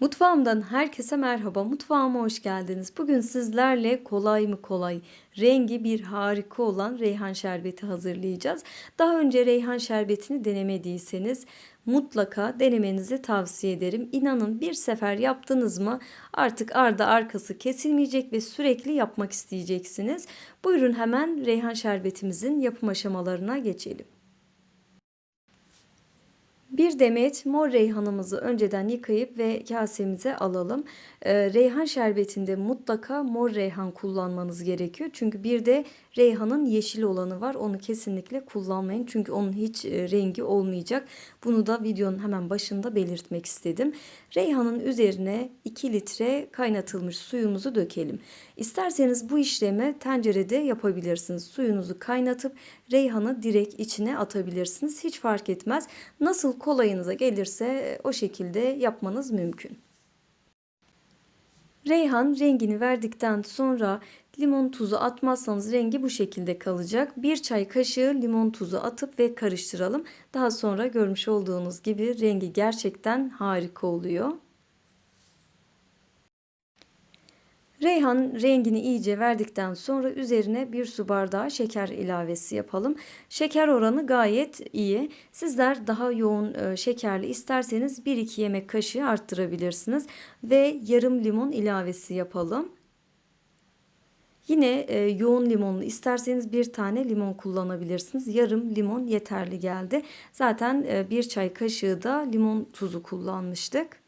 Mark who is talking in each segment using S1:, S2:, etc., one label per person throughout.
S1: Mutfağımdan herkese merhaba. Mutfağıma hoş geldiniz. Bugün sizlerle kolay mı kolay, rengi bir harika olan reyhan şerbeti hazırlayacağız. Daha önce reyhan şerbetini denemediyseniz mutlaka denemenizi tavsiye ederim. İnanın bir sefer yaptınız mı artık arda arkası kesilmeyecek ve sürekli yapmak isteyeceksiniz. Buyurun hemen reyhan şerbetimizin yapım aşamalarına geçelim. Bir demet mor reyhanımızı önceden yıkayıp ve kasemize alalım. Ee, reyhan şerbetinde mutlaka mor reyhan kullanmanız gerekiyor. Çünkü bir de reyhanın yeşil olanı var. Onu kesinlikle kullanmayın. Çünkü onun hiç e, rengi olmayacak. Bunu da videonun hemen başında belirtmek istedim. Reyhanın üzerine 2 litre kaynatılmış suyumuzu dökelim. İsterseniz bu işlemi tencerede yapabilirsiniz. Suyunuzu kaynatıp reyhanı direkt içine atabilirsiniz. Hiç fark etmez. Nasıl kolayınıza gelirse o şekilde yapmanız mümkün. Reyhan rengini verdikten sonra limon tuzu atmazsanız rengi bu şekilde kalacak. Bir çay kaşığı limon tuzu atıp ve karıştıralım. Daha sonra görmüş olduğunuz gibi rengi gerçekten harika oluyor. Reyhan rengini iyice verdikten sonra üzerine bir su bardağı şeker ilavesi yapalım. Şeker oranı gayet iyi. Sizler daha yoğun e, şekerli isterseniz 1-2 yemek kaşığı arttırabilirsiniz. Ve yarım limon ilavesi yapalım. Yine e, yoğun limonlu isterseniz bir tane limon kullanabilirsiniz. Yarım limon yeterli geldi. Zaten e, bir çay kaşığı da limon tuzu kullanmıştık.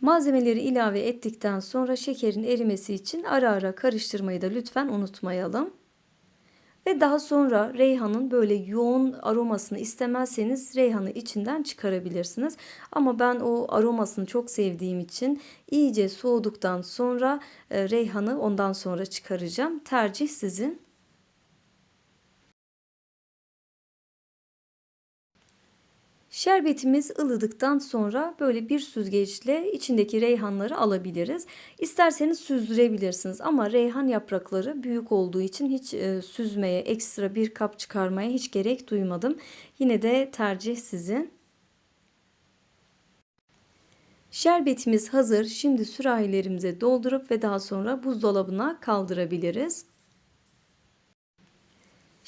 S1: Malzemeleri ilave ettikten sonra şekerin erimesi için ara ara karıştırmayı da lütfen unutmayalım. Ve daha sonra reyhanın böyle yoğun aromasını istemezseniz reyhanı içinden çıkarabilirsiniz. Ama ben o aromasını çok sevdiğim için iyice soğuduktan sonra e, reyhanı ondan sonra çıkaracağım. Tercih sizin. Şerbetimiz ılıdıktan sonra böyle bir süzgeçle içindeki reyhanları alabiliriz. İsterseniz süzdürebilirsiniz ama reyhan yaprakları büyük olduğu için hiç e, süzmeye, ekstra bir kap çıkarmaya hiç gerek duymadım. Yine de tercih sizin. Şerbetimiz hazır. Şimdi sürahilerimize doldurup ve daha sonra buzdolabına kaldırabiliriz.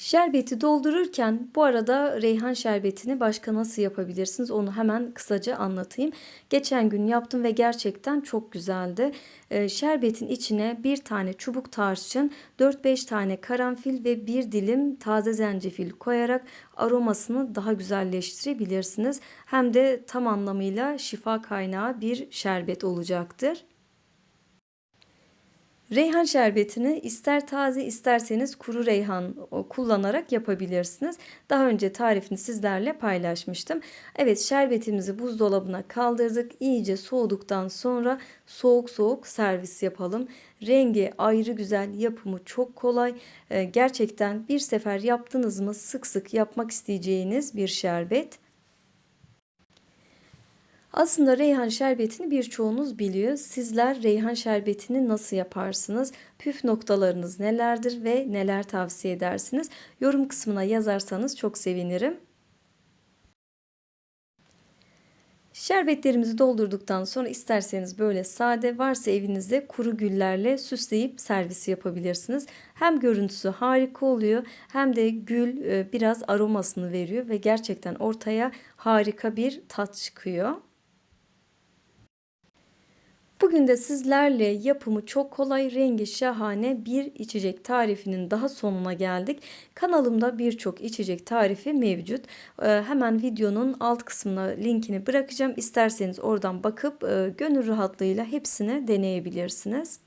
S1: Şerbeti doldururken bu arada reyhan şerbetini başka nasıl yapabilirsiniz onu hemen kısaca anlatayım. Geçen gün yaptım ve gerçekten çok güzeldi. Ee, şerbetin içine bir tane çubuk tarçın, 4-5 tane karanfil ve bir dilim taze zencefil koyarak aromasını daha güzelleştirebilirsiniz. Hem de tam anlamıyla şifa kaynağı bir şerbet olacaktır. Reyhan şerbetini ister taze isterseniz kuru reyhan kullanarak yapabilirsiniz. Daha önce tarifini sizlerle paylaşmıştım. Evet şerbetimizi buzdolabına kaldırdık. İyice soğuduktan sonra soğuk soğuk servis yapalım. Rengi ayrı güzel, yapımı çok kolay. Ee, gerçekten bir sefer yaptınız mı sık sık yapmak isteyeceğiniz bir şerbet. Aslında reyhan şerbetini birçoğunuz biliyor. Sizler reyhan şerbetini nasıl yaparsınız? Püf noktalarınız nelerdir ve neler tavsiye edersiniz? Yorum kısmına yazarsanız çok sevinirim. Şerbetlerimizi doldurduktan sonra isterseniz böyle sade varsa evinizde kuru güllerle süsleyip servis yapabilirsiniz. Hem görüntüsü harika oluyor hem de gül e, biraz aromasını veriyor ve gerçekten ortaya harika bir tat çıkıyor. Bugün de sizlerle yapımı çok kolay, rengi şahane bir içecek tarifinin daha sonuna geldik. Kanalımda birçok içecek tarifi mevcut. Ee, hemen videonun alt kısmına linkini bırakacağım. İsterseniz oradan bakıp e, gönül rahatlığıyla hepsini deneyebilirsiniz.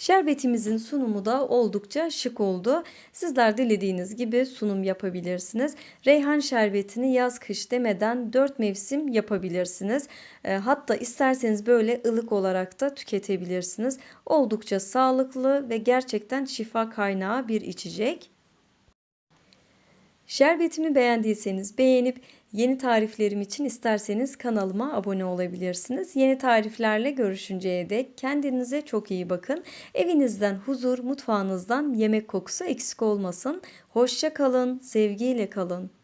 S1: Şerbetimizin sunumu da oldukça şık oldu. Sizler dilediğiniz gibi sunum yapabilirsiniz. Reyhan şerbetini yaz kış demeden 4 mevsim yapabilirsiniz. E, hatta isterseniz böyle ılık olarak da tüketebilirsiniz. Oldukça sağlıklı ve gerçekten şifa kaynağı bir içecek. Şerbetimi beğendiyseniz beğenip yeni tariflerim için isterseniz kanalıma abone olabilirsiniz. Yeni tariflerle görüşünceye dek kendinize çok iyi bakın. Evinizden huzur, mutfağınızdan yemek kokusu eksik olmasın. Hoşça kalın, sevgiyle kalın.